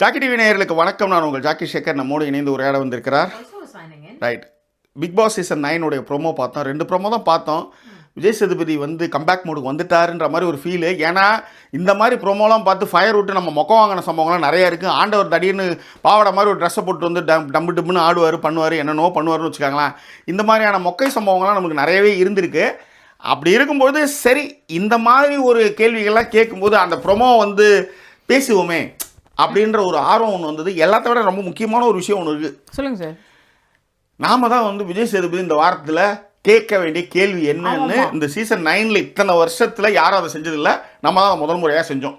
Jackie TV நேயர்களுக்கு வணக்கம். நான் உங்கள் ஜாக்கி சேகர். நம்மோடு இணைந்து உரையாட வந்திருக்கிறார். ரைட் பிக் பாஸ் சீசன் நைனுடைய ப்ரோமோ பார்த்தோம். ரெண்டு ப்ரோமோ தான் பார்த்தோம். விஜய் சேதுபதி வந்து கம்பேக் மோடுக்கு வந்துட்டாருன்ற மாதிரி ஒரு ஃபீலு ஏன்னா இந்த மாதிரி ப்ரோமோலாம் பார்த்து ஃபயர் விட்டு நம்ம மொக்கம் வாங்கின சம்பவங்கள்லாம் நிறையா இருக்குது ஆண்டவர் தடின்னு பாவாடை மாதிரி ஒரு ட்ரெஸ்ஸை போட்டு வந்து டம் டம்பு டம்முன்னு ஆடுவார் பண்ணுவார் என்னென்னோ பண்ணுவார்னு வச்சுக்காங்களேன். இந்த மாதிரியான மொக்கை சம்பவங்கள்லாம் நமக்கு நிறையவே இருந்திருக்கு. அப்படி இருக்கும்போது சரி இந்த மாதிரி ஒரு கேள்விகள்லாம் கேட்கும்போது அந்த ப்ரொமோ வந்து பேசுவோமே. அப்படின்ற ஒரு ஆர்வம் ஒன்று வந்தது. எல்லாத்த விட ரொம்ப முக்கியமான ஒரு விஷயம் ஒன்று இருக்குது சொல்லுங்க சார். நாம தான் வந்து விஜய் சேதுபதி இந்த வாரத்தில் கேட்க வேண்டிய கேள்வி என்னன்னு இந்த சீசன் நைனில் இத்தனை வருஷத்தில் யாரும் அதை செஞ்சதில்ல. நம்ம தான் முதல் முறையாக செஞ்சோம்.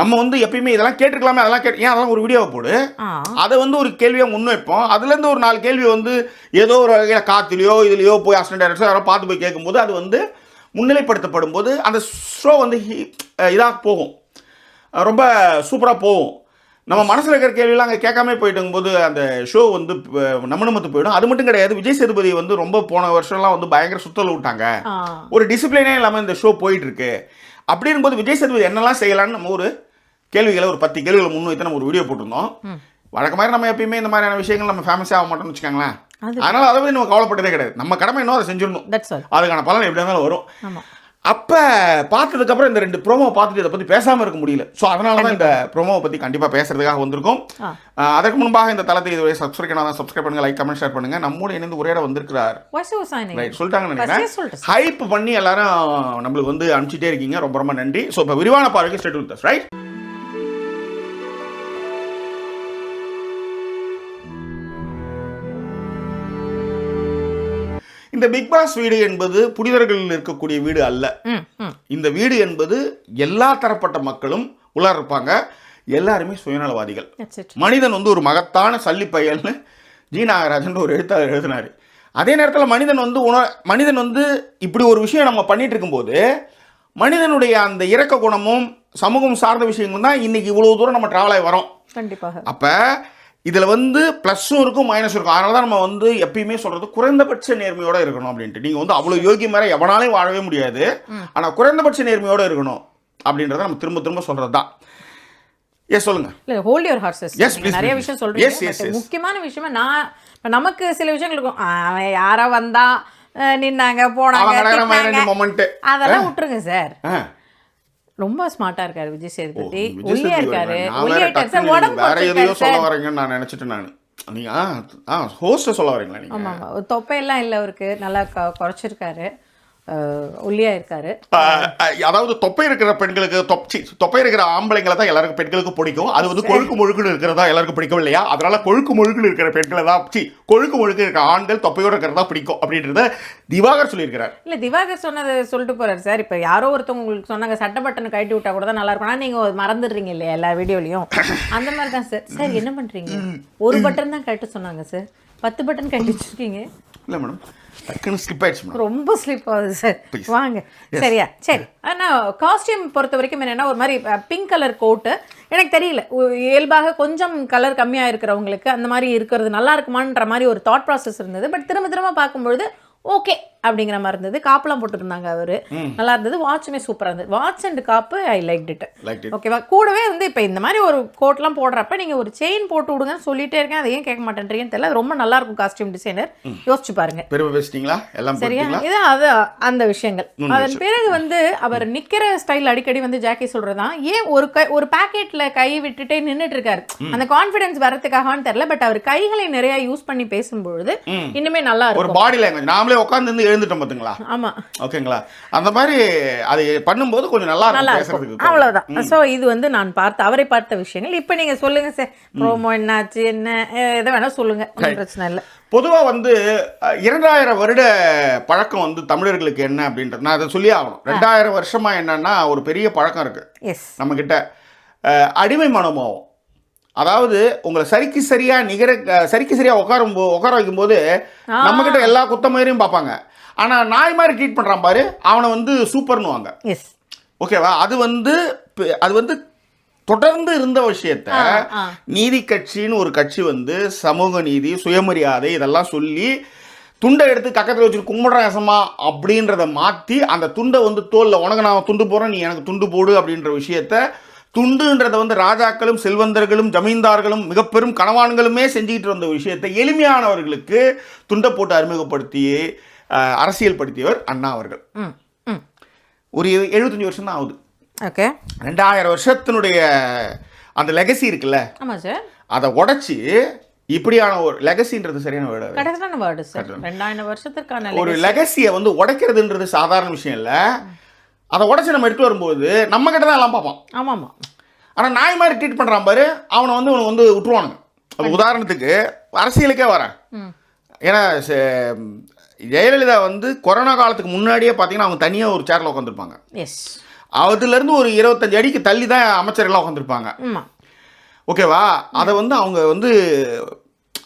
நம்ம வந்து எப்பயுமே இதெல்லாம் கேட்டிருக்கலாமே அதெல்லாம் கேட்டு ஏன் அதெல்லாம் ஒரு வீடியோவை போடு? அதை வந்து ஒரு கேள்வியாக முன்வைப்போம். அதுலேருந்து ஒரு நாலு கேள்வி வந்து ஏதோ ஒரு வகையில் காத்துலையோ இதுலையோ போய் அசிஸ்டன்ட் டேரக்டர் யாரோ பார்த்து போய் கேட்கும்போது அது வந்து முன்னிலைப்படுத்தப்படும் போது அந்த ஷோ வந்து இதாக போகும். ரொம்ப சூப்பராக போகும். நம்ம மனசில் இருக்கிற கேள்வியெல்லாம் அங்கே கேட்காம போயிட்டுங்கும்போது அந்த ஷோ வந்து அஹ், நம்ம நமத்து போயிடும். அது மட்டும் கிடையாது விஜய் சேதுபதி வந்து ரொம்ப போன வருஷம்லாம் வந்து பயங்கர சுத்தல் விட்டாங்க. ஒரு டிசிப்ளினே இல்லாமல் இந்த ஷோ போயிட்டு இருக்கு அப்படி இருக்கும்போது விஜய் சேதுபதி என்னெல்லாம் செய்யலாம்னு நம்ம ஒரு கேள்விகளை ஒரு பத்து கேள்விகளை முன்வைத்து நம்ம ஒரு வீடியோ போட்டிருந்தோம். வழக்க மாதிரி நம்ம எப்பயுமே இந்த மாதிரியான விஷயங்கள் நம்ம ஃபேமஸே ஆக மாட்டோம்னு வச்சுக்கோங்களேன். அது- அதனால அதை பத்தி நம்ம கவலைப்பட்டதே கிடையாது. நம்ம கடமை இன்னும் அதை செஞ்சிடணும். அதுக்கான பலன் எப்படி இருந்தாலும் வரும். அப்போ பார்த்ததுக்கப்புறம் இந்த ரெண்டு ப்ரோமோ பார்த்துட்டு இதை பற்றி பேசாமல் இருக்க முடியல. ஸோ அதனால தான் இந்த ப்ரோமோவை பற்றி கண்டிப்பாக பேசுறதுக்காக வந்திருக்கோம். அதற்கு முன்பாக இந்த தளத்தை இதுவரை சப்ஸ்கிரைப் பண்ணாதான் சப்ஸ்கிரைப் பண்ணுங்க லைக் கமெண்ட் ஷேர் பண்ணுங்க. நம்மோடு இணைந்து வந்திருக்கிறார். வாய்ஸ் ஓவர் சைனிங் ரைட் சொல்லிட்டாங்கன்னு நினைக்கிறேன். ஹைப் பண்ணி எல்லாரும் நம்மளுக்கு வந்து அனுப்பிச்சிட்டே இருக்கீங்க. ரொம்ப ரொம்ப நன்றி. ஸோ இப்போ விரிவான பார்வைக்கு ஸ்டேட் ரைட் இந்த பிக் பாஸ் வீடு என்பது புனிதர்கள் இருக்கக்கூடிய வீடு அல்ல. இந்த வீடு என்பது எல்லா தரப்பட்ட மக்களும் உள்ளார இருப்பாங்க எல்லாருமே சுயநலவாதிகள். மனிதன் வந்து ஒரு மகத்தான சல்லிப்பயல்னு ஜி நாகராஜன் ஒரு எழுத்தாளர் எழுதினார். அதே நேரத்தில் மனிதன் வந்து உண மனிதன் வந்து இப்படி ஒரு விஷயம் நம்ம பண்ணிட்டு இருக்கும்போது மனிதனுடைய அந்த இரக்க குணமும் சமூகம் சார்ந்த விஷயங்களும் தான் இன்னைக்கு இவ்வளோ தூரம் நம்ம ட்ராவல் ஆகி வரோம் கண்டிப்பாக. அப்போ இதில் வந்து ப்ளஸ்ஸும் இருக்கும் மைனஸும் இருக்கும். அதனால தான் நம்ம வந்து எப்பயுமே சொல்கிறது குறைந்தபட்ச நேர்மையோட இருக்கணும் அப்படின்ட்டு. நீங்கள் வந்து அவ்வளோ யோகியம் மேலே எவனாலையும் வாழவே முடியாது. ஆனால் குறைந்தபட்ச நேர்மையோட இருக்கணும் அப்படின்றத நம்ம திரும்ப திரும்ப சொல்கிறது தான் ஏ சொல்லுங்கள் இல்ல ஹோல்ட் யுவர் ஹார்சஸ் please, நிறைய. விஷயம் சொல்றீங்க. முக்கியமான விஷயமா நான் இப்ப நமக்கு சில விஷயங்கள் இருக்கும். அவன் யாரா வந்தா நின்னாங்க போனாங்க அதெல்லாம் விட்டுருங்க சார். ரொம்ப ஸ்மார்ட்டா இருக்காரு விஜய் சேதுபதி. ஒல்லியா இருக்காரு. ஒல்லியா வேற இருக்காரு. சார் டக்குனு உடம்பு வேற எதையோ சொல்ல வரீங்கன்னு நான் நினைச்சிட்டேன் நான். நீங்க ஆ ஆ ஹோஸ்ட சொல்ல வரீங்களா நீங்க? ஆமா தொப்பையெல்லாம் இல்ல அவருக்கு. நல்லா குறைச்சிருக்காரு. ஒல்லியா இருக்காரு. அதாவது தொப்பை இருக்கிற பெண்களுக்கு தொப்பை தொப்பை இருக்கிற ஆம்பளைங்களை தான் எல்லாருக்கும் பெண்களுக்கு பிடிக்கும். அது வந்து கொழுக்கு முழுக்குன்னு இருக்கிறதா எல்லாருக்கும் பிடிக்கும் இல்லையா? அதனால கொழுக்கு முழுக்குன்னு இருக்கிற பெண்களை தான் சி கொழுக்கு முழுக்கு இருக்கிற ஆண்கள் தொப்பையோட இருக்கிறதா பிடிக்கும் அப்படின்றத திவாகர் சொல்லியிருக்கிறார். இல்ல திவாகர் சொன்னதை சொல்லிட்டு போறாரு சார். இப்ப யாரோ ஒருத்தவங்க உங்களுக்கு சொன்னாங்க சட்டை பட்டனை கழட்டி விட்டா கூட தான் நல்லா இருக்கும். ஆனா நீங்க மறந்துடுறீங்க இல்லையா எல்லா வீடியோலயும்? அந்த மாதிரி தான் சார். சார் என்ன பண்றீங்க? ஒரு பட்டன் தான் கழட்ட சொன்னாங்க சார். பத்து பட்டன் கழட்டி வச்சிருக்கீங்க. இல்லை மேடம் டக்குன்னு ஸ்கிப் ஆயிடுச்சு மேடம் ரொம்ப ஸ்லிப் ஆகுது சார் வாங்க. சரியா? சரி. ஆனா காஸ்டியூம் பொறுத்த வரைக்கும் என்னன்னா ஒரு மாதிரி பிங்க் கலர் கோட்டு எனக்கு தெரியல. இயல்பாக கொஞ்சம் கலர் கம்மியா இருக்கிறவங்களுக்கு அந்த மாதிரி இருக்கிறது நல்லா இருக்குமான்ற மாதிரி ஒரு தாட் ப்ராசஸ் இருந்தது. பட் திரும்ப திரும்ப பார்க்கும்பொழுது ஓகே அப்படிங்கிற மாதிரி இருந்தது. காப்பெல்லாம் போட்டுருந்தாங்க அவரு. நல்லா இருந்தது. வாட்சுமே சூப்பரா இருந்தது. வாட்ச் அண்ட் காப்பு ஐ லைக் இட் ஓகேவா கூடவே வந்து இப்போ இந்த மாதிரி ஒரு கோட்லாம் போடுறப்ப நீங்க ஒரு செயின் போட்டு விடுங்கன்னு சொல்லிட்டே இருக்கேன். அதை ஏன் கேட்க மாட்டேன்றீங்கன்னு தெரியல. ரொம்ப நல்லா இருக்கும் காஸ்டியூம் டிசைனர் யோசிச்சு பாருங்க. சரியா? இது அது அந்த விஷயங்கள். அதன் பிறகு வந்து அவர் நிக்கிற ஸ்டைல் அடிக்கடி வந்து ஜாக்கி சொல்றதுதான் ஏன் ஒரு கை ஒரு பாக்கெட்ல கை விட்டுட்டே நின்னுட்டு இருக்காரு அந்த கான்ஃபிடன்ஸ் வரதுக்காகவான்னு தெரியல. பட் அவர் கைகளை நிறைய யூஸ் பண்ணி பேசும்பொழுது இன்னுமே நல்லா ஒரு இருக்கும். பாடி லாங்குவேஜ் நாமளே உட்காந்து எழுந்துட்டோம் பார்த்துங்களா ஆமா. ஓகேங்களா? அந்த மாதிரி அது பண்ணும்போது கொஞ்சம் நல்லா இருக்கும் பேசுறதுக்கு அவ்வளவுதான். சோ இது வந்து நான் பார்த்த அவரை பார்த்த விஷயங்கள். இப்போ நீங்க சொல்லுங்க சார் ப்ரோமோ என்னாச்சு என்ன எதை வேணா சொல்லுங்க. ஒண்ணும் பிரச்சனை இல்லை. பொதுவாக வந்து இரண்டாயிரம் வருட பழக்கம் வந்து தமிழர்களுக்கு என்ன அப்படின்றது நான் அதை சொல்லி ஆகணும். ரெண்டாயிரம் வருஷமா என்னன்னா ஒரு பெரிய பழக்கம் இருக்கு. எஸ் நம்ம கிட்ட அஹ், அடிமை மனோபாவம். அதாவது உங்களை சரிக்கு சரியா நிகர சரிக்கு சரியா உட்காரும் உட்கார வைக்கும்போது நம்ம கிட்ட எல்லா குத்தமேரையும் பார்ப்பாங்க. ஆனா நாய் மாதிரி ட்ரீட் பண்றான் பாரு. அவனை வந்து சூப்பர்னுவாங்க. எஸ் ஓகேவா அது வந்து அது வந்து தொடர்ந்து இருந்த விஷயத்த. நீதி கட்சின்னு ஒரு கட்சி வந்து சமூக நீதி சுயமரியாதை இதெல்லாம் சொல்லி துண்டை எடுத்து கக்கத்தில் வச்சு கும்பிட்றேசமா அப்படின்றத மாற்றி அந்த துண்டை வந்து தோலில் உனக்கு நான் துண்டு போடுறேன் நீ எனக்கு துண்டு போடு அப்படின்ற விஷயத்த துண்டுன்றதை வந்து ராஜாக்களும் செல்வந்தர்களும் ஜமீன்தார்களும் மிக பெரும் கணவான்களுமே செஞ்சுக்கிட்டு வந்த விஷயத்தை எளிமையானவர்களுக்கு துண்டை போட்டு அறிமுகப்படுத்தி அஹ், அரசியல்படுத்தியவர் அண்ணா அவர்கள். ம் ம். ஒரு எழுபத்தஞ்சு வருஷம் தான் ஆகுது. ஓகே. ரெண்டாயிரம் வருஷத்தினுடைய அந்த லெகசி இருக்குல்ல? ஆமாம் சார் அதை உடைச்சி இப்படியான ஒரு லெகசின்றது சரியான வேர்டு கரெக்டான வேர்டு சார் ரெண்டாயிரம் வருஷத்திற்கான ஒரு லெகசியை வந்து உடைக்கிறதுன்றது சாதாரண விஷயம் இல்லை. அதை உடைச்சி நம்ம எடுத்து வரும்போது நம்ம கிட்ட தான் எல்லாம் பார்ப்பான். ஆமாம். ஆமாம் ஆனால் நாய் மாதிரி ட்ரீட் பண்ணுறான் பாரு அவனை வந்து இவனை வந்து விட்டுருவானுங்க. உதாரணத்துக்கு அரசியலுக்கே வரேன். ஏன்னா ஜெயலலிதா வந்து கொரோனா காலத்துக்கு முன்னாடியே பார்த்தீங்கன்னா அவங்க தனியாக ஒரு சேரில் உட்காந்துருப்பாங்க எஸ் அதுலேருந்து ஒரு இருபத்தஞ்சு அடிக்கு தள்ளி தான் அமைச்சர்கள்லாம் உட்காந்துருப்பாங்க ஓகேவா அதை வந்து அவங்க வந்து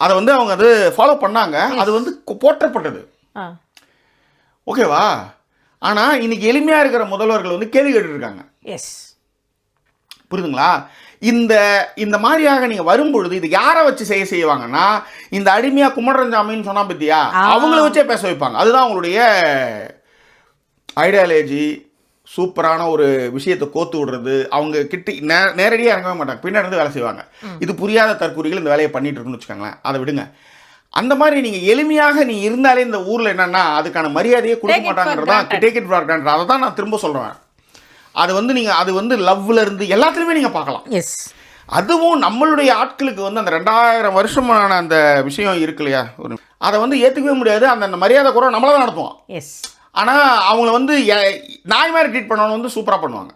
அதை வந்து அவங்க அது ஃபாலோ பண்ணாங்க. அது வந்து போற்றப்பட்டது. ஓகேவா ஆனால் இன்னைக்கு எளிமையாக இருக்கிற முதல்வர்கள் வந்து கேள்வி கேட்டுருக்காங்க எஸ் புரியுதுங்களா? இந்த இந்த மாதிரியாக நீங்கள் வரும்பொழுது இது யாரை வச்சு செய்ய செய்வாங்கன்னா இந்த அடிமையாக குமரஞ்சாமின்னு சொன்னா பத்தியா? அவங்கள வச்சே பேச வைப்பாங்க. அதுதான் அவங்களுடைய ஐடியாலஜி சூப்பரான ஒரு விஷயத்தை கோத்து விடுறது. அவங்க கிட்ட நே நேரடியாக இறங்கவே மாட்டாங்க. பின்னாடி இருந்து வேலை செய்வாங்க. இது புரியாத தற்கூறிகள் இந்த வேலையை பண்ணிட்டு இருக்குன்னு வச்சுக்கோங்களேன். அதை விடுங்க. அந்த மாதிரி நீங்கள் எளிமையாக நீ இருந்தாலே இந்த ஊரில் என்னன்னா அதுக்கான மரியாதையை கொடுக்க மாட்டாங்கன்றதான் டேக் இட் ஃபார் அதை தான் நான் திரும்ப சொல்கிறேன் அது வந்து நீங்கள் அது வந்து லவ்ல இருந்து எல்லாத்துலேயுமே நீங்கள் பார்க்கலாம். எஸ் அதுவும் நம்மளுடைய ஆட்களுக்கு வந்து அந்த ரெண்டாயிரம் வருஷமான அந்த விஷயம் இருக்கு இல்லையா? ஒரு அதை வந்து ஏற்றுக்கவே முடியாது. அந்த மரியாதை குறை நம்மள தான் நடத்துவோம் எஸ் ஆனால் அவங்கள வந்து நாய் மாதிரி ட்ரீட் பண்ணவங்க வந்து சூப்பராக பண்ணுவாங்க.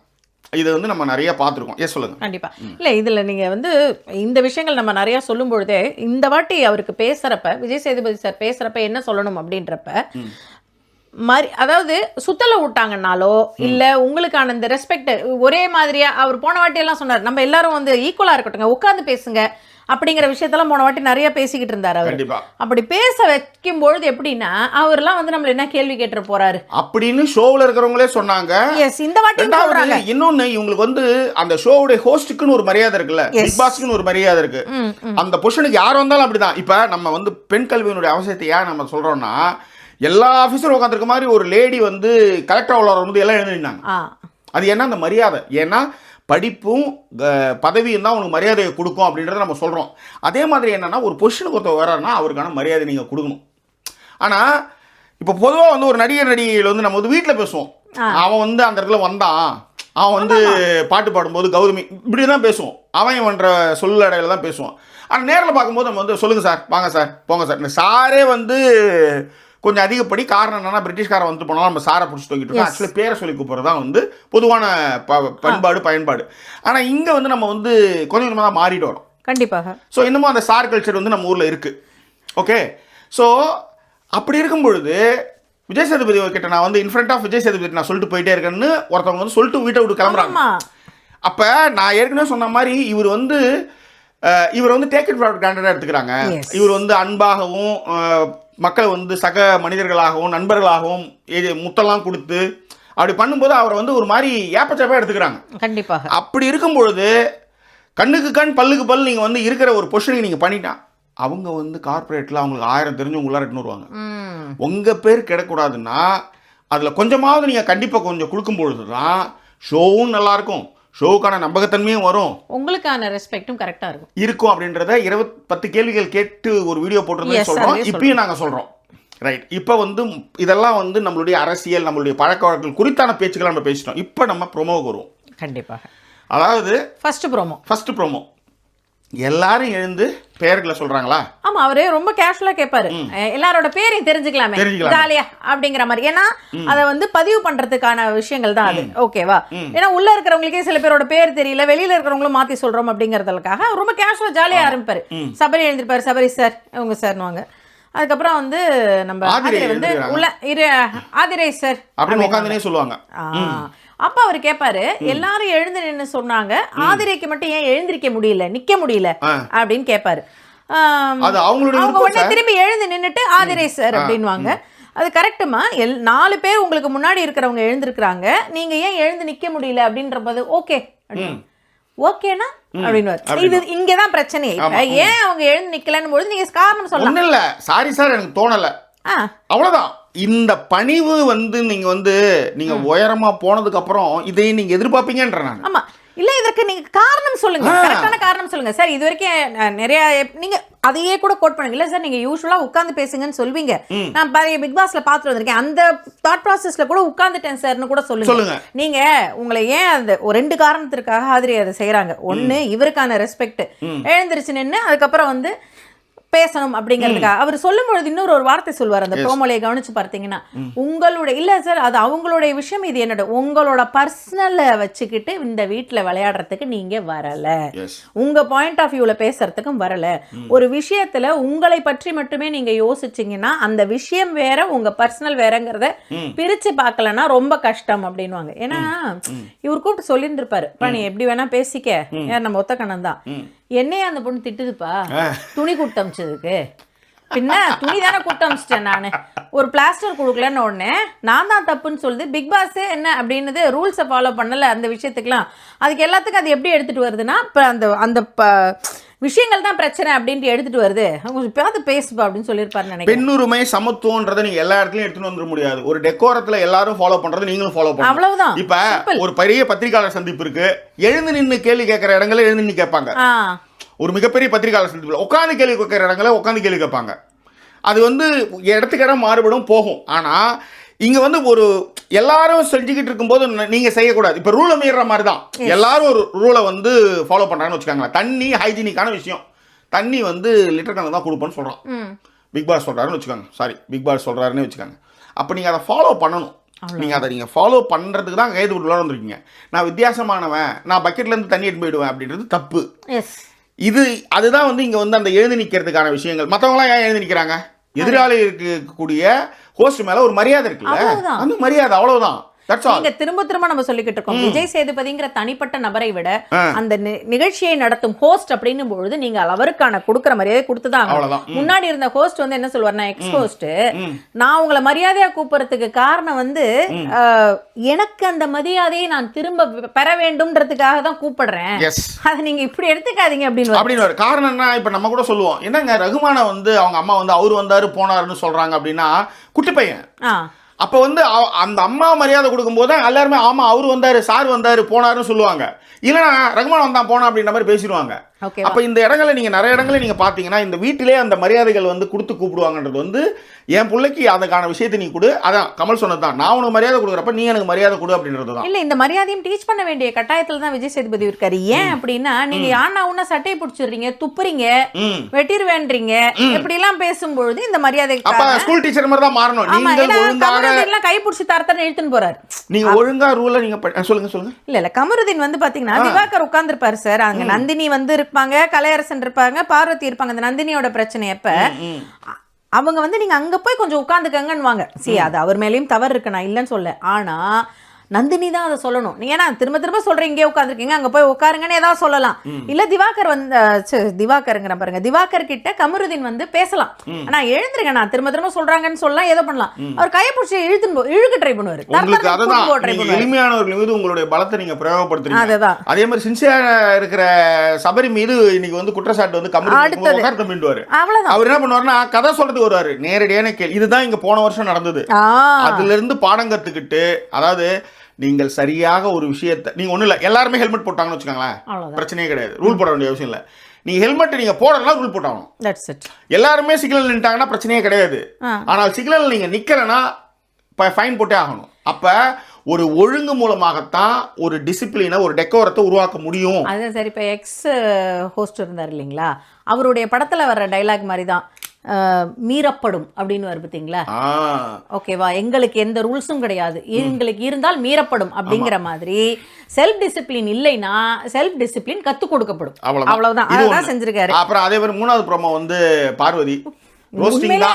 இதை வந்து நம்ம நிறைய பார்த்துருக்கோம். ஏன் சொல்லுங்கள் கண்டிப்பா. இல்ல இதுல நீங்க வந்து இந்த விஷயங்கள் நம்ம நிறைய சொல்லும் பொழுதே இந்த வாட்டி அவருக்கு பேசுறப்ப விஜய் சேதுபதி சார் பேசுறப்ப என்ன சொல்லணும் அப்படின்றப்ப மரி அதாவது சுத்தல விட்டாங்கன்னாலோ இல்ல உங்களுக்கான இந்த ரெஸ்பெக்ட் ஒரே மாதிரியா அவர் போன வாட்டி எல்லாம் சொன்னார் நம்ம எல்லாரும் வந்து ஈக்குவலா இருக்கட்டுங்க உட்கார்ந்து பேசுங்க அப்படிங்கிற விஷயத்தெல்லாம் போன வாட்டி நிறைய பேசிக்கிட்டு இருந்தார் அவர். அப்படி பேச வைக்கும் பொழுது எப்படின்னா அவர்லாம் வந்து நம்மள என்ன கேள்வி கேட்டு போறாரு. அப்படின்னு ஷோவில் இருக்கிறவங்களே சொன்னாங்க. எஸ் இந்த வாட்டி சொல்றாங்க. இன்னொன்னு இவங்களுக்கு வந்து அந்த ஷோவுடைய ஹோஸ்ட்டுக்குன்னு ஒரு மரியாதை இருக்குல்ல பிக் பாஸ்க்குன்னு ஒரு மரியாதை இருக்கு. அந்த பொசிஷனுக்கு யார் வந்தாலும் அப்படிதான். இப்போ நம்ம வந்து பெண் கல்வியினுடைய அவசியத்தை ஏன் நம்ம சொல்றோம்னா எல்லா ஆஃபீஸரும் உட்காந்துருக்க மாதிரி ஒரு லேடி வந்து கலெக்டர் உள்ளவர் வந்து எல்லாம் எழுந்திருந்தாங்க அது என்ன? அந்த மரியாதை. ஏன்னா படிப்பும் பதவியும் தான் உனக்கு மரியாதையை கொடுக்கும் அப்படின்றத நம்ம சொல்கிறோம் அதே மாதிரி என்னன்னா ஒரு பொசிஷனுக்கு ஒருத்தர் வர்றாருன்னா அவருக்கான மரியாதை நீங்கள் கொடுக்கணும். ஆனால் இப்போ பொதுவாக வந்து ஒரு நடிகர் நடிகைகள் வந்து நம்ம வந்து வீட்டில் பேசுவோம். அவன் வந்து அந்த இடத்துல வந்தான். அவன் வந்து பாட்டு பாடும்போது கௌதமி இப்படி தான் பேசுவோம். அவன் பண்ணுற சொல்லடையில தான் பேசுவோம் ஆனால் நேரில் பார்க்கும்போது நம்ம வந்து சொல்லுங்கள் சார் வாங்க சார் போங்க சார். இந்த சாரே வந்து கொஞ்சம் அதிகப்படி காரணம் என்னன்னா பிரிட்டிஷ்காரன் வந்து போனாலும் நம்ம சாரை பிடிச்சி தூக்கிட்டு இருக்கோம். ஆக்சுவலி பேரை சொல்லி கூப்பிட்றது தான் வந்து பொதுவான ப பண்பாடு பயன்பாடு. ஆனால் இங்கே வந்து நம்ம வந்து கொஞ்சம் கொஞ்சமாக தான் மாறிட்டு வரோம். கண்டிப்பாக. ஸோ இன்னமும் அந்த சார் கல்ச்சர் வந்து நம்ம ஊரில் இருக்குது ஓகே ஸோ அப்படி இருக்கும் பொழுது விஜய் சேதுபதி கிட்ட நான் வந்து இன்ஃப்ரண்ட் ஆஃப் விஜய் சேதுபதி நான் சொல்லிட்டு போயிட்டே இருக்கேன்னு ஒருத்தவங்க வந்து சொல்லிட்டு வீட்டை விட்டு கிளம்புறாங்க. அப்போ நான் ஏற்கனவே சொன்ன மாதிரி இவர் வந்து இவர் வந்து டேக் இட் ஃபார் கிராண்டடாக எடுத்துக்கிறாங்க. இவர் வந்து அன்பாகவும் மக்களை வந்து சக மனிதர்களாகவும் நண்பர்களாகவும் இது முத்தெல்லாம் கொடுத்து அப்படி பண்ணும்போது அவரை வந்து ஒரு மாதிரி ஏப்பச்சேப்பாக எடுத்துக்கிறாங்க. கண்டிப்பாக. அப்படி இருக்கும் பொழுது கண்ணுக்கு கண் பல்லுக்கு பல் நீங்கள் வந்து இருக்கிற ஒரு பொசிஷனுக்கு நீங்கள் பண்ணிட்டான் அவங்க வந்து கார்ப்பரேட்டில் அவங்களுக்கு ஆயிரம் தெரிஞ்சு உங்களார எட்டுன்னு வருவாங்க. உங்கள் பேர் கிடக்கூடாதுன்னா அதில் கொஞ்சமாவது நீங்கள் கண்டிப்பாக கொஞ்சம் கொடுக்கும் பொழுது தான் ஷோவும் நல்லாயிருக்கும் ஷோவுக்கான நம்பகத்தன்மையும் வரும். உங்களுக்கான ரெஸ்பெக்ட்டும் கரெக்டா இருக்கும். இருக்கும் அப்படின்றத இருபத் பத்து கேள்விகள் கேட்டு ஒரு வீடியோ போட்டிருந்தேன் சொல்கிறோம் அதுவே இப்பயும் நாங்கள் சொல்கிறோம் ரைட் இப்போ வந்து இதெல்லாம் வந்து நம்மளுடைய அரசியல் நம்மளுடைய பழக்க வழக்கங்கள் குறித்தான பேச்சுக்களை நம்ம பேசிட்டோம். இப்போ நம்ம ப்ரொமோவுக்கு வருவோம். கண்டிப்பாக. அதாவது ஃபர்ஸ்ட் ப்ரோமோ ஃபர்ஸ்ட் ப்ரோமோ எல்லாரும் எழுந்து பெயர்களை சொல்றாங்களா? ஆமா அவரு ரொம்ப கேஷுவலா கேட்பாரு எல்லாரோட பேரையும் தெரிஞ்சுக்கலாமே. ஜாலியா அப்படிங்கிற மாதிரி. ஏன்னா அத வந்து பதிவு பண்றதுக்கான விஷயங்கள் தான் அது. ஓகேவா? ஏன்னா உள்ள இருக்கிறவங்களுக்கே சில பேரோட பேர் தெரியல வெளியில இருக்கிறவங்களும் மாத்தி சொல்றோம் அப்படிங்கறதுக்காக ரொம்ப கேஷுவலா ஜாலியா ஆரம்பிப்பாரு. சபரி எழுந்திருப்பாரு சபரி சார் உங்க சார்னுவாங்க. அதுக்கப்புறம் வந்து நம்ம வந்து. உள்ள இரு ஆதிரை சார் அப்படின்னு சொல்லுவாங்க. அப்ப அவர் கேட்பாரு எல்லாரும் எழுந்து நின்னு சொன்னாங்க. ஆதிரைக்கு மட்டும் ஏன் எழுந்திருக்க முடியல நிக்க முடியல. அப்படின்னு கேட்பாரு அவங்க உடனே. திரும்பி எழுந்து நின்னுட்டு ஆதிரை சார் அப்படின்வாங்க அது கரெக்ட்டுமா எல் நாலு பேர் உங்களுக்கு முன்னாடி இருக்கிறவங்க எழுந்திருக்கிறாங்க. நீங்க ஏன் எழுந்து நிக்க முடியல அப்படின்ற போது ஓகே. ஓகேனா? அப்படின்னு இது இங்கதான் பிரச்சனை ஏன் அவங்க எழுந்து நிக்கலன்னு பொழுது நீங்க காரணம் சொல்லலாம். இல்ல சாரி சார் எனக்கு தோணல. அவ்வளவுதான். இந்த பணிவு வந்து நீங்க வந்து நீங்க உயரமா போனதுக்கு அப்புறம் இதை நீங்க எதிர்பார்ப்பீங்கன்ற நான். ஆமா. இல்ல இதற்கு நீங்க காரணம் சொல்லுங்க. கரெக்டான காரணம் சொல்லுங்க. சார் இது வரைக்கும் நிறைய நீங்க அதையே கூட கோட் பண்ணுங்க இல்ல சார் நீங்க யூஸ்வலா உட்கார்ந்து பேசுங்கன்னு சொல்வீங்க. நான் பழைய பிக் பாஸ்ல பாத்துட்டு வந்திருக்கேன். அந்த தாட் ப்ராசஸ்ல கூட உட்கார்ந்துட்டேன் சார்னு கூட சொல்லுங்க. சொல்லுங்க. நீங்க உங்களை ஏன் அந்த ஒரு ரெண்டு காரணத்திற்காக ஆதிரி அதை செய்றாங்க? ஒண்ணு இவருக்கான ரெஸ்பெக்ட் எழுந்திருச்சு நின்னு அதுக்கப்புறம் வந்து பேசணும் அப்படிங்கிறதுக்காக. அவர் சொல்லும் பொழுது இன்னொரு ஒரு வார்த்தை சொல்வார் அந்த ப்ரோமோலையை கவனிச்சு பார்த்தீங்கன்னா. உங்களுடைய இல்ல சார் அது அவங்களுடைய விஷயம் இது என்னோட உங்களோட பர்சனலை வச்சுக்கிட்டு இந்த வீட்ல விளையாடுறதுக்கு நீங்க வரல. எஸ் உங்க பாயிண்ட் ஆஃப் வியூல பேசுறதுக்கும் வரல. ஒரு விஷயத்துல உங்களை பற்றி மட்டுமே நீங்க யோசிச்சீங்கன்னா அந்த விஷயம் வேற உங்க பர்சனல் வேறங்கிறத பிரிச்சு பார்க்கலன்னா ரொம்ப கஷ்டம் அப்படின்வாங்க ஏன்னா இவர் கூப்பிட்டு சொல்லியிருந்திருப்பாரு. "பா, நீ எப்படி வேணா பேசிக்க. யார் நம்ம ஒத்த கண்ணன் தான் என்னைய அந்த பொண்ணு திட்டுதுப்பா? துணி கொடுத்து அமிச்சதுக்கு. பின்ன துணி தானே கொடுத்து அமிச்சிட்டேன் நான். ஒரு பிளாஸ்டர் கொடுக்கலன்னு உடனே நான் தான் தப்புன்னு சொல்லுது. பிக் பாஸே என்ன அப்படின்னது ரூல்ஸை ஃபாலோ பண்ணல அந்த விஷயத்துக்குலாம் அதுக்கு எல்லாத்துக்கும் அது எப்படி எடுத்துட்டு வருதுன்னா இப்போ அந்த அந்த ப- விஷயங்கள் தான் பிரச்சனை அப்படின்ட்டு எடுத்துட்டு வருது. பேத்து பேசுப்பா அப்படின்னு சொல்லியிருப்பாரு நினைக்கிறேன். பெண்ணுரிமை சமத்துவன்றதை நீங்க எல்லா இடத்துலயும் எடுத்துட்டு வந்துட முடியாது. ஒரு டெக்கோரத்துல எல்லாரும் ஃபாலோ பண்றது நீங்களும் ஃபாலோ பண்ணணும். அவ்வளவுதான். இப்ப. ஒரு பெரிய பத்திரிகையாளர் சந்திப்பு இருக்கு. எழுந்து நின்னு கேள்வி கேட்கிற இடங்கள்ல எழுந்து நின்னு கேட்பாங்க. ஒரு மிகப்பெரிய பத்திரிகையாளர் சந்திப்பில் உட்காந்து கேள்வி கேட்கிற இடங்கள உட்காந்து கேள்வி கேட்பாங்க. அது வந்து இடத்துக்கு இடம் மாறுபடும் போகும். ஆனா இங்க வந்து ஒரு எல்லாரும் செஞ்சுக்கிட்டு இருக்கும்போது ந- நீங்க செய்யக்கூடாது. இப்ப ரூலை மீறுற மாதிரி தான் எல்லாரும் ஒரு ரூலை வந்து ஃபாலோ பண்றாங்கன்னு வச்சுக்கோங்களேன். தண்ணி ஹைஜீனிக்கான விஷயம். தண்ணி வந்து லிட்டர் கணக்கு தான் கொடுப்பேன்னு சொல்றான். ம். பிக் பாஸ் சொல்றாருன்னு வச்சுக்கோங்க. சாரி பிக் பாஸ் சொல்றாருன்னு வச்சுக்கோங்க. அப்போ நீங்க அதை ஃபாலோ பண்ணணும். நீங்க அதை நீங்க ஃபாலோ பண்றதுக்கு தான் கைது விட்டு வந்திருக்கீங்க. நான் வித்தியாசமான நான் பக்கெட்ல இருந்து தண்ணி எடுத்து போயிடுவேன் அப்படின்றது தப்பு. எஸ் இது அதுதான் வந்து இங்க வந்து அந்த எழுந்து நிக்கிறதுக்கான விஷயங்கள். மத்தவங்களாம் ஏன் எழுந்து நிக்கிறாங்க? எதிராளி இருக்கக்கூடிய ஹோஸ்ட் மேல ஒரு மரியாதை இருக்குல்ல. அந்த மரியாதை ஆல் நீங்க திரும்ப திரும்ப நம்ம சொல்லிக்கிட்டு இருக்கோம். விஜய் சேதுபதிங்கிற தனிப்பட்ட நபரை விட அந்த நிகழ்ச்சியை நடத்தும் ஹோஸ்ட் அப்படின்னும் பொழுது நீங்க அவருக்கான கொடுக்குற மரியாதை கொடுத்துதான். முன்னாடி இருந்த ஹோஸ்ட் வந்து என்ன சொல்வார் நான் எக்ஸ் ஹோஸ்ட். நான் உங்களை மரியாதையா கூப்பிடுறதுக்கு காரணம் வந்து எனக்கு அந்த மரியாதையை நான் திரும்ப பெற வேண்டும்ன்றதுக்காக தான் கூப்பிடுறேன். அதை நீங்க இப்படி எடுத்துக்காதீங்க அப்படின்னு அப்படின்னு காரணம் என்ன? இப்ப நம்ம கூட சொல்லுவோம். என்னங்க ரகுமான வந்து அவங்க அம்மா வந்து அவர் வந்தாரு போனாருன்னு சொல்றாங்க அப்படின்னா குட்டி பையன். அப்போ வந்து அந்த அம்மா மரியாதை கொடுக்கும்போது தான் எல்லாருமே ஆமாம் அவர் வந்தார் சார் வந்தார் போனாருன்னு சொல்லுவாங்க. இல்லைனா ரகுமான் வந்தான் போனா அப்படின்ற மாதிரி பேசிடுவாங்க. அப்ப இந்த இடங்களை நீங்க நிறைய இடங்களை நீங்க பாத்தீங்கன்னா இந்த வீட்டிலே அந்த மரியாதைகள் வந்து கொடுத்து கூப்பிடுவாங்கன்றது வந்து என் பிள்ளைக்கு அதுக்கான விஷயத்தை நீ கொடு. அதான் கமல் சொன்னது தான். நான் உனக்கு மரியாதை கொடுக்குறப்ப நீ எனக்கு மரியாதை கொடு அப்படின்றது தான். இல்ல இந்த மரியாதையும் டீச் பண்ண வேண்டிய கட்டாயத்துல தான் விஜய் சேதுபதி இருக்காரு. ஏன் அப்படின்னா நீங்க யாருன்னா உன்ன சட்டையை பிடிச்சிடுறீங்க துப்புறீங்க ம். வெட்டிருவேன்றீங்க இப்படி எல்லாம் பேசும்பொழுது இந்த மரியாதை அப்ப ஸ்கூல் டீச்சர் மாதிரி தான் மாறணும். நீங்கள் ஒழுங்காக கை பிடிச்சி தரத்தன்னு இழுத்துன்னு போறாரு. நீங்க ஒழுங்கா ரூலை நீங்க சொல்லுங்க சொல்லுங்க. இல்ல இல்ல கமருதீன் வந்து பாத்தீங்கன்னா திவாகர் உட்கார்ந்துருப்பாரு சார். அங்க நந்தினி வந்து இருப்பாங்க கலையரசன் இருப்பாங்க பார்வதி இருப்பாங்க அந்த நந்தினியோட பிரச்சனை எப்ப? அவங்க வந்து நீங்க அங்க போய் கொஞ்சம் உட்காந்துக்கங்கன்னுவாங்க. சரி அது அவர் மேலயும் தவறு இருக்கு நான் இல்லைன்னு சொல்ல ஆனா நந்தினி தான் அதை சொல்லணும். நீங்க ஏன்னா திரும்ப திரும்ப சொல்றீங்க இங்கே உட்காந்துருக்கீங்க அங்க போய் உட்காருங்கன்னு ஏதாவது சொல்லலாம். இல்ல திவாகர் வந்து திவாகருங்கிற பாருங்க. திவாகர் கிட்ட கமருதீன் வந்து பேசலாம். ஆனா எழுந்திருங்க நான் திரும்ப திரும்ப சொல்றாங்கன்னு சொல்லலாம் ஏதோ பண்ணலாம். அவர் கையை பிடிச்சி இழுத்துன்னு இழுக்க ட்ரை பண்ணுவாரு. எளிமையானவர்கள் மீது உங்களுடைய பலத்தை நீங்க பிரயோகப்படுத்துறீங்க. அதுதான். அதே மாதிரி சின்சியரா இருக்கிற சபரி மீது இன்னைக்கு வந்து குற்றச்சாட்டு வந்து அவ்வளவுதான். அவர் என்ன பண்ணுவாருன்னா கதை சொல்றதுக்கு வருவாரு. நேரடியான கேள்வி இதுதான் இங்க போன வருஷம் நடந்தது. அதுல இருந்து பாடம் கத்துக்கிட்டு அதாவது நீங்கள் சரியாக ஒரு விஷயத்தை நீங்க ஒண்ணும் இல்ல எல்லாருமே ஹெல்மெட் போட்டாங்கன்னு வச்சுக்கோங்களேன். பிரச்சனையே கிடையாது. ரூல் போட வேண்டிய அவசியம் இல்ல. நீங்க ஹெல்மெட் நீங்க போடலாம் ரூல் போட்டாகணும். எல்லாருமே சிக்னல் நின்ட்டாங்கன்னா பிரச்சனையே கிடையாது. ஆனால் சிக்னல் நீங்க நிக்கலன்னா ஃபைன் போட்டே ஆகணும். அப்ப ஒரு ஒழுங்கு மூலமாகத்தான் ஒரு டிசிப்ளினை ஒரு டெக்கோரத்தை உருவாக்க முடியும். அது சரி இப்போ எக்ஸ் ஹோஸ்ட் இருந்தார் இல்லைங்களா? அவருடைய படத்துல வர்ற டைலாக் மாதிரி தான் மீறப்படும் அப்படின்னு வரும் பார்த்தீங்களா ஓகேவா எங்களுக்கு எந்த ரூல்ஸும் கிடையாது. எங்களுக்கு இருந்தால் மீறப்படும் அப்படிங்கிற மாதிரி செல்ஃப் டிசிப்ளின் இல்லைன்னா செல்ஃப் டிசிப்ளின் கத்து கொடுக்கப்படும். அவ்வளவுதான். ஒண்ணு. செஞ்சிருக்காரு. அப்புறம் அதே மாதிரி மூணாவது ப்ரோமோ வந்து பார்வதி.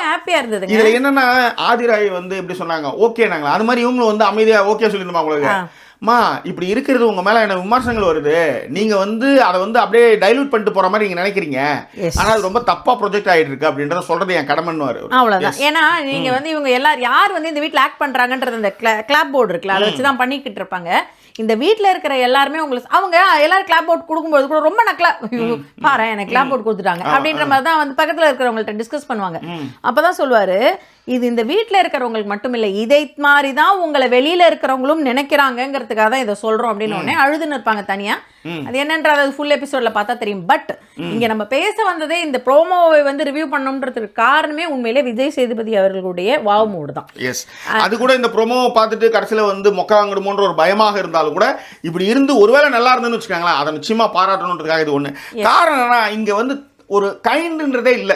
ஹாப்பியா இருந்ததுங்க. இதுல என்னன்னா ஆதிராய் வந்து எப்படி சொன்னாங்க? ஓகே நாங்க அது மாதிரி இவங்களும் வந்து அமைதியா ஓகே சொல்லியிருந்தோம் உங்களுக்கு? மா இப்படி இருக்கிறது உங்க மேல என்ன விமர்சனங்கள் வருது? நீங்க வந்து அதை வந்து அப்படியே டைலூட் பண்ணிட்டு போற மாதிரி நீங்க நினைக்கிறீங்க. Yes. ஆனா அது ரொம்ப தப்பா ப்ரொஜெக்ட் ஆயிட்டு இருக்கு அப்படின்றத சொல்றது என் கடமைன்னு அவ்வளவுதான். ஏன்னா நீங்க வந்து இவங்க எல்லாரும் யார் வந்து இந்த வீட்ல ஆக்ட் பண்றாங்கன்றது அந்த கிளாப் போர்டு இருக்குல்ல அதை வச்சு தான் பண்ணிக்கிட்டு இருப்பாங்க. இந்த வீட்ல இருக்கிற எல்லாருமே உங்களுக்கு அவங்க எல்லாரும் கிளாப் போர்டு கொடுக்கும்போது கூட ரொம்ப நான் கிளாப் பாரு எனக்கு கிளாப் போர்டு கொடுத்துட்டாங்க. அப்படின்ற மாதிரி தான் வந்து பக்கத்துல இருக்கிறவங்கள்ட்ட டிஸ்கஸ் பண்ணுவாங்க. அப்பதான் சொல்லுவாரு இது இந்த வீட்ல இருக்கிறவங்களுக்கு மட்டும் இல்லை இதை மாதிரி தான் உங்களை வெளியில இருக்கிறவங்களும் நினைக்கிறாங்கங்கிறதுக்காக தான் இதை சொல்றோம் அப்படின்னு உடனே அழுதுன்னு இருப்பாங்க தனியா. அது என்னன்றது அது ஃபுல் எபிசோட்ல பார்த்தா தெரியும். பட் இங்க நம்ம பேச வந்ததே இந்த ப்ரோமோவை வந்து ரிவ்யூ பண்ணணுன்றதுக்கு காரணமே உண்மையிலே விஜய் சேதுபதி அவர்களுடைய வாவ் மூடு தான். எஸ் அது கூட இந்த ப்ரோமோவை பார்த்துட்டு கடைசியில் வந்து மொக்க வாங்கிடுமோன்ற ஒரு பயமாக இருந்தாலும் கூட இப்படி இருந்து ஒருவேளை நல்லா இருந்துன்னு வச்சுக்கோங்களேன் அதை நிச்சயமா பாராட்டணுன்றதுக்காக இது ஒன்று காரணம் என்னன்னா இங்கே வந்து ஒரு கைண்டுன்றதே இல்லை.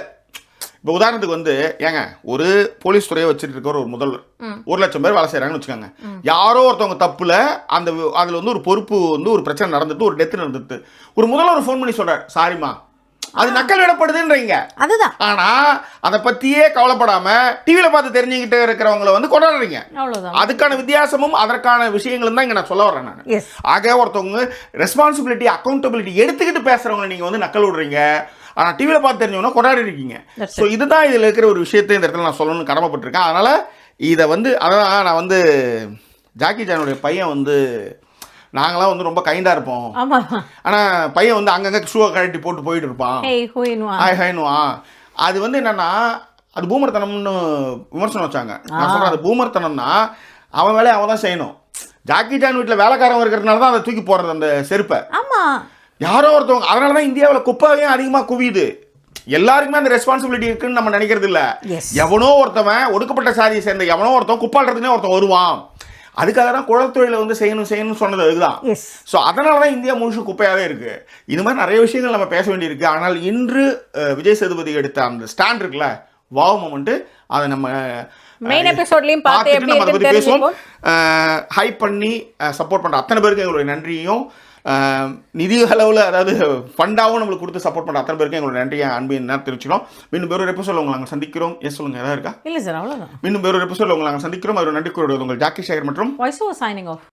இப்போ உதாரணத்துக்கு வந்து ஏங்க ஒரு போலீஸ் துறையை வச்சுட்டு இருக்கிற ஒரு முதல்வர். ஒரு லட்சம் பேர் வேலை செய்கிறாங்கன்னு வச்சுக்கோங்க. யாரோ ஒருத்தவங்க தப்புல அந்த அதில் வந்து ஒரு பொறுப்பு வந்து ஒரு பிரச்சனை நடந்துட்டு ஒரு டெத்து நடந்துட்டு. ஒரு முதல்வர் ஃபோன் பண்ணி சொல்றாரு சாரிம்மா அது நக்கல் விடப்படுதுன்றீங்க. அதுதான். ஆனா அதை பத்தியே கவலைப்படாம டிவியில பார்த்து தெரிஞ்சுக்கிட்டு இருக்கிறவங்கள வந்து கொண்டாடுறீங்க. அதுக்கான வித்தியாசமும் அதற்கான விஷயங்களும் தான் இங்க நான் சொல்ல வரேன் நான். ஆக ஒருத்தவங்க ரெஸ்பான்சிபிலிட்டி அக்கௌண்டபிலிட்டி எடுத்துக்கிட்டு பேசுறவங்க நீங்க வந்து நக்கல் விடுறீங்க. ஆனா டிவியில பார்த்து தெரிஞ்சவங்க கொண்டாடி இருக்கீங்க. That's ஸோ இதுதான் இதுல இருக்கிற ஒரு விஷயத்தை இந்த இடத்துல நான் சொல்லணும்னு கடமைப்பட்டிருக்கேன். அதனால இதை வந்து அதான் நான் வந்து ஜாக்கி ஜானுடைய பையன் வந்து நாங்களாம் வந்து ரொம்ப கைண்டா இருப்போம். ஆனா பையன் வந்து அங்கங்க ஷூவை கழட்டி போட்டு போயிட்டு இருப்பான். அது வந்து என்னன்னா அது பூமர்த்தனம்னு விமர்சனம் வச்சாங்க. நான் சொல்றேன் அது பூமர்த்தனம்னா அவன் வேலையை அவன் தான் செய்யணும். ஜாக்கி ஜான் வீட்டில் வேலைக்காரன் இருக்கிறதுனால தான் அதை தூக்கி போடுறது அந்த செருப்பை. யாரோ ஒருத்தவங்க அதனால தான் இந்தியாவில் குப்பையும் அதிகமாக குவியுது. எல்லாருக்குமே அந்த ரெஸ்பான்சிபிலிட்டி இருக்குன்னு நம்ம நினைக்கிறது இல்ல. எவனோ ஒருத்தவன் ஒடுக்கப்பட்ட சாதியை சேர்ந்த எவனோ ஒருத்தன் குப்பாடுறதுனே ஒருத்தன் வருவான். அதுக்காக தான் குழந்தைகளை வந்து செய்யணும் செய்யணும்னு சொன்னது அதுதான். ஸோ அதனால தான் இந்தியா முழுசு குப்பையாகவே இருக்கு. இது மாதிரி நிறைய விஷயங்கள் நம்ம பேச வேண்டியிருக்கு. ஆனால் இன்று விஜய் சேதுபதி எடுத்த அந்த ஸ்டாண்ட் இருக்குல்ல வாவ் மொமெண்ட்டு அதை நம்ம மெயின் எபிசோட்லயும் பார்த்து நம்ம அதை பற்றி பேசுவோம். ஹைப் பண்ணி சப்போர்ட் பண்ணுற அத்தனை பேருக்கு எங்களுடைய நன்றியும். நிதி அளவில் அதாவது ஃபண்டாகவும் நம்மளுக்கு கொடுத்து சப்போர்ட் பண்ணுற அத்தனை பேருக்கு எங்களுடைய நன்றியை அன்பின் நேரம் தெரிவிச்சிடும் மீண்டும் வேறொரு எபிசோட உங்களை நாங்கள் சந்திக்கிறோம். எஸ் சொல்லுங்க ஏதாவது இருக்கா? இல்ல சார் அவ்வளவுதான். மீண்டும் வேறொரு எபிசோட உங்களை நாங்கள் சந்திக்கிறோம். அவர் நன்றி கூறுவது உங்கள் ஜாக்கி சேகர் மற்றும் வாய்ஸ் சைனிங் ஆஃப்